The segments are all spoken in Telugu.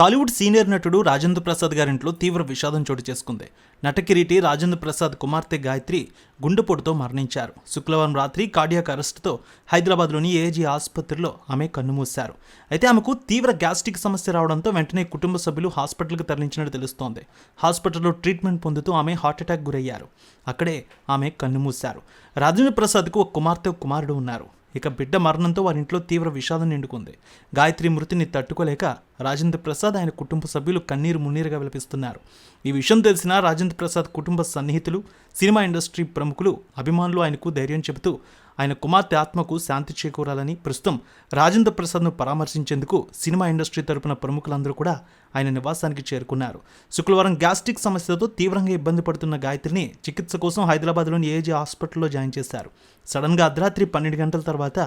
టాలీవుడ్ సీనియర్ నటుడు రాజేంద్ర ప్రసాద్ గారింట్లో తీవ్ర విషాదం చోటు చేసుకుంది. నటకిరీటి రాజేంద్ర ప్రసాద్ కుమార్తె గాయత్రి గుండెపోటుతో మరణించారు. శుక్రవారం రాత్రి కార్డియాక్ అరెస్టుతో హైదరాబాద్లోని ఏజీ ఆసుపత్రిలో ఆమె కన్నుమూశారు. అయితే ఆమెకు తీవ్ర గ్యాస్ట్రిక్ సమస్య రావడంతో వెంటనే కుటుంబ సభ్యులు హాస్పిటల్కి తరలించినట్టు తెలుస్తోంది. హాస్పిటల్లో ట్రీట్మెంట్ పొందుతూ ఆమె హార్ట్అటాక్ గురయ్యారు. అక్కడే ఆమె కన్నుమూశారు. రాజేంద్ర ప్రసాద్కు ఒక కుమార్తె ఒక కుమారుడు ఉన్నారు. ఇక బిడ్డ మరణంతో వారి ఇంట్లో తీవ్ర విషాదం నిండుకుంది. గాయత్రి మృతిని తట్టుకోలేక రాజేంద్ర ప్రసాద్ ఆయన కుటుంబ సభ్యులు కన్నీరు మున్నీరుగా విలపిస్తున్నారు. ఈ విషయం తెలిసిన రాజేంద్ర ప్రసాద్ కుటుంబ సన్నిహితులు సినిమా ఇండస్ట్రీ ప్రముఖులు అభిమానులు ఆయనకు ధైర్యం చెబుతూ ఆయన కుమార్తె ఆత్మకు శాంతి చేకూరాలని ప్రస్తుతం రాజేంద్ర ప్రసాద్ను పరామర్శించేందుకు సినిమా ఇండస్ట్రీ తరపున ప్రముఖులందరూ కూడా ఆయన నివాసానికి చేరుకున్నారు. శుక్రవారం గ్యాస్ట్రిక్ సమస్యతో తీవ్రంగా ఇబ్బంది పడుతున్న గాయత్రిని చికిత్స కోసం హైదరాబాద్లోని ఏజీ హాస్పిటల్లో జాయిన్ చేశారు. సడన్గా అర్ధరాత్రి పన్నెండు గంటల తర్వాత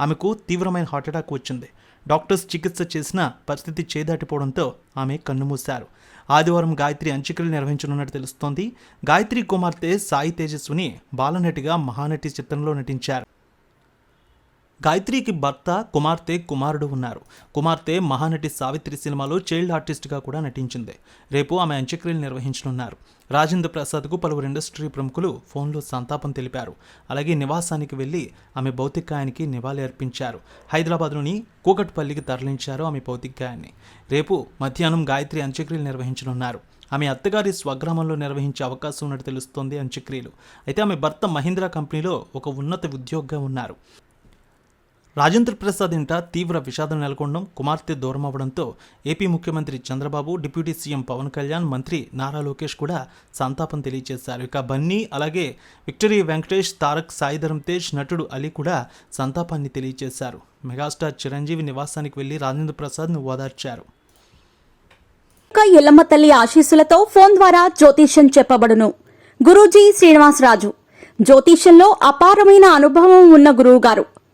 ఆమెకు తీవ్రమైన హార్ట్అటాక్ వచ్చింది. డాక్టర్స్ చికిత్స చేసిన పరిస్థితి చేదాటిపోవడంతో ఆమె కన్నుమూశారు. ఆదివారం గాయత్రి అంత్యక్రియలు నిర్వహించనున్నట్టు తెలుస్తోంది. గాయత్రి కుమార్తె సాయి తేజస్విని బాలనటిగా మహానటి చిత్రంలో నటించారు. గాయత్రికి భర్త కుమార్తె కుమారుడు ఉన్నారు. కుమార్తె మహానటి సావిత్రి సినిమాలో చైల్డ్ ఆర్టిస్ట్గా కూడా నటించింది. రేపు ఆమె అంత్యక్రియలు నిర్వహించనున్నారు. రాజేంద్ర ప్రసాద్కు పలువురు ఇండస్ట్రీ ప్రముఖులు ఫోన్లో సంతాపం తెలిపారు. అలాగే నివాసానికి వెళ్ళి ఆమె భౌతికాయానికి నివాళి అర్పించారు. హైదరాబాద్లోని కూకట్పల్లికి తరలించారు ఆమె భౌతికాయాన్ని. రేపు మధ్యాహ్నం గాయత్రి అంత్యక్రియలు నిర్వహించనున్నారు. ఆమె అత్తగారి స్వగ్రామంలో నిర్వహించే అవకాశం ఉన్నట్టు తెలుస్తోంది అంత్యక్రియలు. అయితే ఆమె భర్త మహీంద్రా కంపెనీలో ఒక ఉన్నత ఉద్యోగిగా ఉన్నారు. రాజేంద్ర ప్రసాద్ ఇంట తీవ్ర విషాదం నెలకొనడం కుమార్తె దూరం అవడంతో ఏపీ ముఖ్యమంత్రి చంద్రబాబు డిప్యూటీ సీఎం పవన్ కళ్యాణ్ మంత్రి నారా లోకేష్ కూడా సంతాపం తెలియజేశారు. ఇక బన్నీ అలాగే విక్టరీ వెంకటేష్ తారక్ సాయిధరం తేజ్ నటుడు అలీ కూడా సంతాపాన్ని తెలియజేశారు. మెగాస్టార్ చిరంజీవి నివాసానికి వెళ్ళి రాజేంద్ర ప్రసాద్ను ఓదార్చారు. ఎల్లమ్మ తల్లి ఆశీస్సులతో ఫోన్ ద్వారా జ్యోతిష్యం చెప్పబడును. గురూజీ శ్రీనివాసరాజు. జ్యోతిష్యంలో అపారమైన అనుభవం ఉన్న గురువు గారు